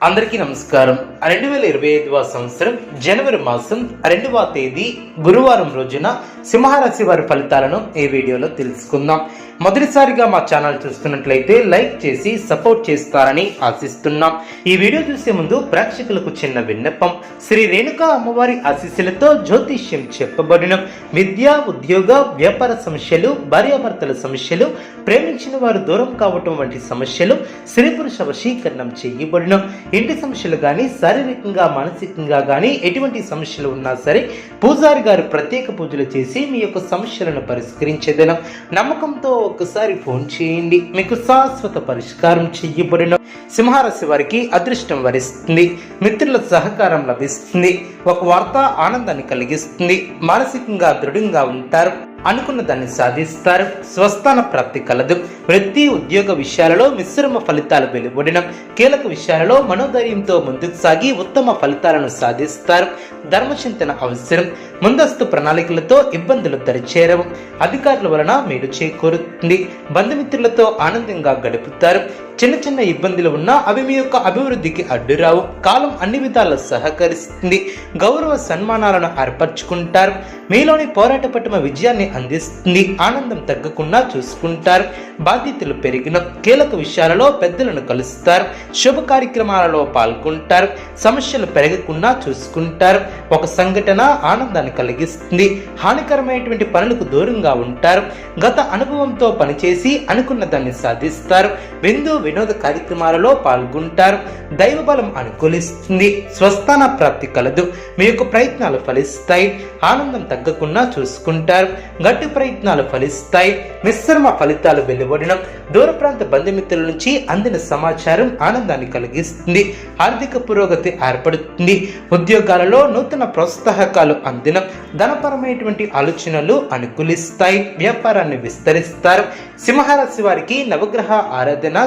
అందరికీ నమస్కారం. రెండు వేల ఇరవై ఐదవ సంవత్సరం జనవరి మాసం రెండవ తేదీ గురువారం రోజున సింహరాశి వారి ఫలితాలను ఈ వీడియోలో తెలుసుకుందాం. మొదటిసారిగా మా ఛానల్ చూస్తున్నట్లయితే లైక్ చేసి సపోర్ట్ చేస్తారని ఆశిస్తున్నాం. ఈ వీడియో చూసే ముందు ప్రేక్షకులకు చిన్న విన్నపం. శ్రీ రేణుకా అమ్మవారి ఆశీస్సులతో జ్యోతిష్యం చెప్పబడిన విద్య ఉద్యోగ వ్యాపార సమస్యలు భార్యాభర్తల సమస్యలు ప్రేమించిన వారు దూరం కావటం వంటి సమస్యలు స్త్రీ పురుష వశీకరణం చేయబడిన ఇంటి సమస్యలు కానీ శారీరకంగా మానసికంగా కానీ ఎటువంటి సమస్యలు ఉన్నా సరే పూజారి గారు ప్రత్యేక పూజలు చేసి మీ యొక్క సమస్యలను పరిష్కరించేదనం నమ్మకంతో ఒక్కసారి ఫోన్ చేయండి. మీకు శాశ్వత పరిష్కారం చేయబడిన సింహరాశి వారికి అదృష్టం వరిస్తుంది. మిత్రుల సహకారం లభిస్తుంది. ఒక వార్త ఆనందాన్ని కలిగిస్తుంది. మానసికంగా దృఢంగా ఉంటారు. అనుకున్న దాన్ని సాధిస్తారు. స్వస్థాన ప్రాప్తి కలదు. వృత్తి ఉద్యోగ విషయాలలో మిశ్రమ ఫలితాలు వెలువడిన కీలక విషయాలలో మనోధైర్యంతో ముందుకు సాగి ఉత్తమ ఫలితాలను సాధిస్తారు. ధర్మచింతన అవసరం. ముందస్తు ప్రణాళికలతో ఇబ్బందులు దరిచేరవు. అధికారుల వలన మేలు చేకూరుతుంది. బంధుమిత్రులతో ఆనందంగా గడుపుతారు. చిన్న చిన్న ఇబ్బందులు ఉన్నా అవి మీ యొక్క అభివృద్ధికి అడ్డురావు. కాలం అన్ని విధాల సహకరిస్తుంది. గౌరవ సన్మానాలను ఏర్పరచుకుంటారు. మీలోని పోరాట పట్టుమ విజయాన్ని అందిస్తుంది. ఆనందం తగ్గకుండా చూసుకుంటారు. బాధ్యతలు పెరిగిన కీలక విషయాలలో పెద్దలను కలుస్తారు. శుభ కార్యక్రమాలలో పాల్గొంటారు. సమస్యలు పెరగకుండా చూసుకుంటారు. ఒక సంఘటన ఆనందాన్ని కలిగిస్తుంది. హానికరమైనటువంటి పనులకు దూరంగా ఉంటారు. గత అనుభవంతో పనిచేసి అనుకున్న దాన్ని సాధిస్తారు. విందు వినోద కార్యక్రమాలలో పాల్గొంటారు. దైవ బలం అనుకూలిస్తుంది. స్వస్థాన ప్రాప్తి కలదు. మీ యొక్క ప్రయత్నాలు ఫలిస్తాయి. ఆనందం తగ్గకుండా చూసుకుంటారు. గట్టి ప్రయత్నాలు ఫలిస్తాయి. మిశ్రమ ఫలితాలు వెలువడడం దూర ప్రాంత బంధుమిత్రుల నుంచి అందిన సమాచారం ఆనందాన్ని కలిగిస్తుంది. ఆర్థిక పురోగతి ఏర్పడుతుంది. ఉద్యోగాలలో నూతన ప్రోత్సాహకాలు అందిన ధనపరమైనటువంటి ఆలోచనలు అనుకూలిస్తాయి. వ్యాపారాన్ని విస్తరిస్తారు. సింహరాశి వారికి నవగ్రహ ఆరాధన